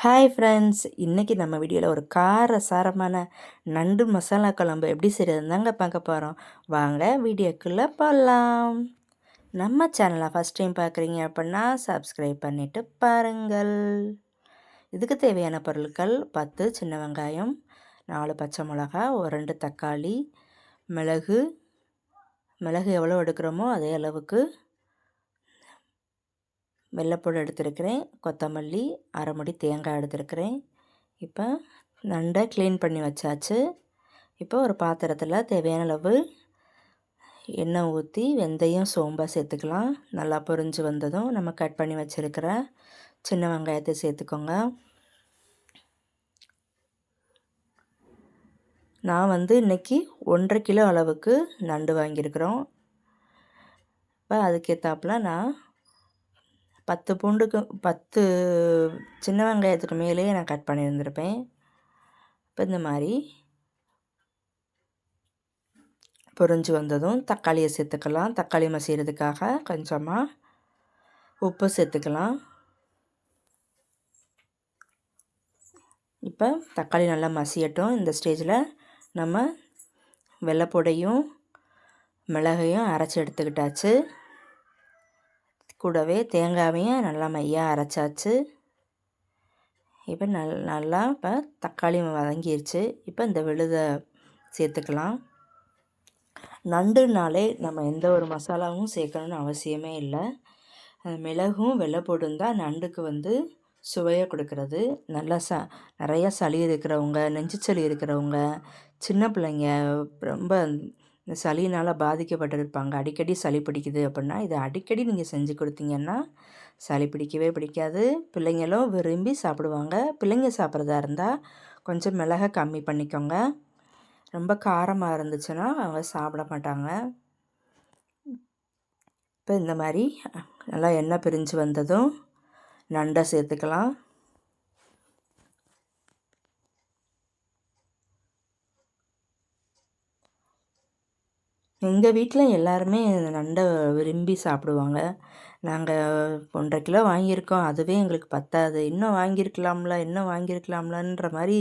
Hi friends இன்றைக்கி நம்ம வீடியோவில் ஒரு கார சாரமான நண்டு மசாலா குழம்பு எப்படி செய்கிறதுன்னு தாங்க பார்க்க போகிறோம் வாங்க வீடியோக்குள்ளே போகலாம் நம்ம சேனலை ஃபஸ்ட் டைம் பார்க்குறீங்க அப்படின்னா சப்ஸ்கிரைப் பண்ணிவிட்டு பாருங்கள். இதுக்கு தேவையான பொருட்கள் பத்து சின்ன வெங்காயம் நாலு பச்சை மிளகா ஒரு ரெண்டு தக்காளி மிளகு மிளகு எவ்வளோ எடுக்கிறோமோ அதே அளவுக்கு வெள்ளைப்பூடு எடுத்துருக்கிறேன் கொத்தமல்லி அரைமுடி தேங்காய் எடுத்துருக்கிறேன். இப்போ நண்டை க்ளீன் பண்ணி வச்சாச்சு. இப்போ ஒரு பாத்திரத்தில் தேவையான அளவு எண்ணெய் ஊற்றி வெந்தயம் சோம்பாக சேர்த்துக்கலாம். நல்லா பொரிஞ்சு வந்ததும் நம்ம கட் பண்ணி வச்சுருக்கிற சின்ன வெங்காயத்தை சேர்த்துக்கோங்க. நான் வந்து இன்றைக்கி ஒன்றரை கிலோ அளவுக்கு நண்டு வாங்கியிருக்கிறோம். இப்போ அதுக்கேற்றாப்புல நான் பத்து பூண்டுக்கு பத்து சின்ன வெங்காயத்துக்கு மேலேயே நான் கட் பண்ணியிருந்திருப்பேன். இப்போ இந்த மாதிரி பொரிஞ்சு வந்ததும் தக்காளியை சேர்த்துக்கலாம். தக்காளி மசிகிறதுக்காக கொஞ்சமாக உப்பு சேர்த்துக்கலாம். இப்போ தக்காளி நல்லா மசியட்டும். இந்த ஸ்டேஜில் நம்ம வெள்ளைப்பொடையும் மிளகையும் அரைச்சி எடுத்துக்கிட்டாச்சு. கூடவே தேங்காயையும் நல்லா மையாக அரைச்சாச்சு. இப்போ நல் நல்லா இப்போ தக்காளி வதங்கிருச்சு. இப்போ இந்த விழுதை சேர்த்துக்கலாம். நண்டுனாலே நம்ம எந்த ஒரு மசாலாவும் சேர்க்கணுன்னு அவசியமே இல்லை. மிளகும் வெள்ளைப்பூடும் தான் நண்டுக்கு வந்து சுவையை கொடுக்கறது. நல்லா ச நிறையா சளி இருக்கிறவங்க நெஞ்சு சளி இருக்கிறவங்க சின்ன பிள்ளைங்க ரொம்ப இந்த சளினால் பாதிக்கப்பட்டிருப்பாங்க. அடிக்கடி சளி பிடிக்குது அப்படின்னா இதை அடிக்கடி நீங்கள் செஞ்சு கொடுத்தீங்கன்னா சளி பிடிக்கவே பிடிக்காது. பிள்ளைங்களும் விரும்பி சாப்பிடுவாங்க. பிள்ளைங்க சாப்பிட்றதா இருந்தால் கொஞ்சம் மிளகை கம்மி பண்ணிக்கோங்க. ரொம்ப காரமாக இருந்துச்சுன்னா அவங்க சாப்பிட மாட்டாங்க. இப்போ இந்த மாதிரி நல்லா எண்ணெய் பிரிஞ்சு வந்ததும் நண்டை சேர்த்துக்கலாம். எங்கள் வீட்டில் எல்லாருமே நண்டை விரும்பி சாப்பிடுவாங்க. நாங்கள் ஒன்றரை கிலோ வாங்கியிருக்கோம். அதுவே எங்களுக்கு பத்தாது. இன்னும் வாங்கியிருக்கலாம்ல இன்னும் வாங்கியிருக்கலாம்லன்ற மாதிரி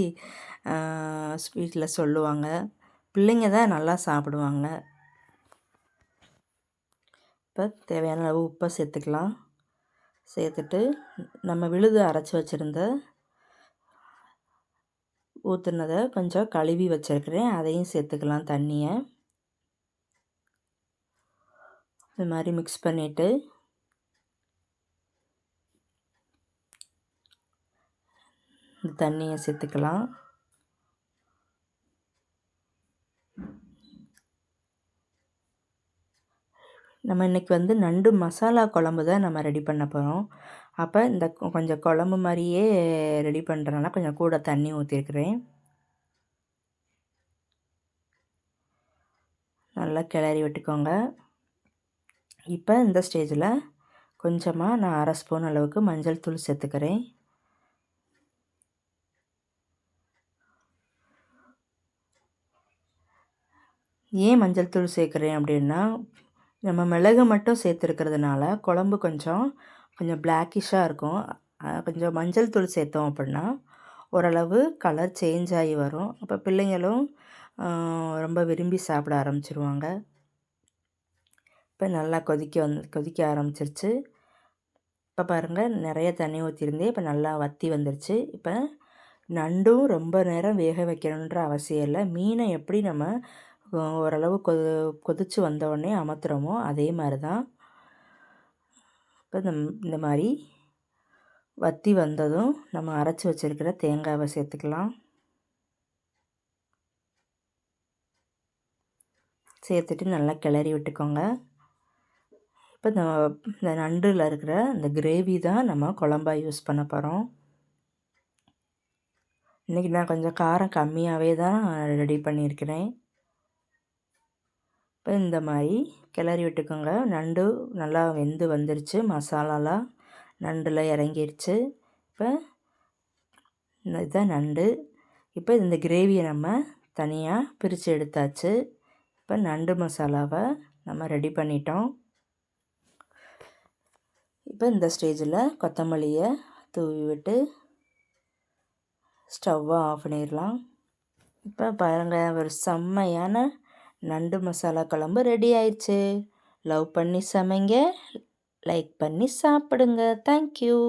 வீட்டில் சொல்லுவாங்க. பிள்ளைங்க தான் நல்லா சாப்பிடுவாங்க. இப்போ தேவையான அளவு உப்பை சேர்த்துக்கலாம். சேர்த்துட்டு நம்ம விழுது அரைச்சி வச்சுருந்த ஊற்றுனதை கொஞ்சம் கழுவி வச்சுருக்கிறேன். அதையும் சேர்த்துக்கலாம் தண்ணியை. இது மாதிரி மிக்ஸ் பண்ணிவிட்டு இந்த தண்ணியை சேர்த்துக்கலாம். நம்ம இன்றைக்கி வந்து நண்டு மசாலா குழம்பு தான் நம்ம ரெடி பண்ண போகிறோம் அப்போ இந்த கொஞ்சம் குழம்பு மாதிரியே ரெடி பண்ணுறதுனால கொஞ்சம் கூட தண்ணி ஊற்றிருக்கிறேன் நல்லா கிளறி விட்டுக்கோங்க. இப்போ இந்த ஸ்டேஜில் கொஞ்சமாக நான் அரை ஸ்பூன் அளவுக்கு மஞ்சள் தூள் சேர்த்துக்கிறேன். ஏன் மஞ்சள் தூள் சேர்க்குறேன் அப்படின்னா நம்ம மிளகு மட்டும் சேர்த்துருக்கிறதுனால குழம்பு கொஞ்சம் கொஞ்சம் பிளாக்கிஷாக இருக்கும். கொஞ்சம் மஞ்சள் தூள் சேர்த்தோம் அப்படின்னா ஓரளவு கலர் சேஞ்ச் ஆகி வரும். அப்போ பிள்ளைங்களும் ரொம்ப விரும்பி சாப்பிட ஆரம்பிச்சிருவாங்க. இப்போ நல்லா கொதிக்க வந்து கொதிக்க ஆரம்பிச்சிருச்சு. இப்போ பாருங்கள் நிறைய தண்ணி ஊற்றிருந்தேன் இப்போ நல்லா வற்றி வந்துருச்சு. இப்போ நண்டும் ரொம்ப நேரம் வேக வைக்கணுன்ற அவசியம் இல்லை. மீனை எப்படி நம்ம ஓரளவு கொ கொதித்து வந்தோடனே அமர்த்துறோமோ அதே மாதிரி தான் இப்போ இந்த இந்த மாதிரி வற்றி வந்ததும் நம்ம அரைச்சி வச்சுருக்கிற தேங்காவை சேர்த்துக்கலாம். சேர்த்துட்டு நல்லா கிளறி விட்டுக்கோங்க. இப்போ இந்த இந்த நண்டில் இருக்கிற இந்த கிரேவி தான் நம்ம குழம்பா யூஸ் பண்ண போகிறோம் இன்றைக்கி நான் கொஞ்சம் காரம் கம்மியாகவே தான் ரெடி பண்ணியிருக்கிறேன். இப்போ இந்த மாதிரி கிளறி விட்டுக்கோங்க. நண்டு நல்லா வெந்து வந்துருச்சு. மசாலாலாம் நண்டில் இறங்கிடுச்சு இப்போ இதுதான் நண்டு. இப்போ இந்த கிரேவியை நம்ம தனியாக பிரித்து எடுத்தாச்சு. இப்போ நண்டு மசாலாவை நம்ம ரெடி பண்ணிட்டோம். இப்போ இந்த ஸ்டேஜில் கொத்தமல்லியை தூவி விட்டு ஸ்டவ்வை ஆஃப் பண்ணிடலாம். இப்போ பாருங்கள் ஒரு செம்மையான நண்டு மசாலா குழம்பு ரெடி ஆயிடுச்சு. லவ் பண்ணி சமைங்க லைக் பண்ணி சாப்பிடுங்க. தேங்க்யூ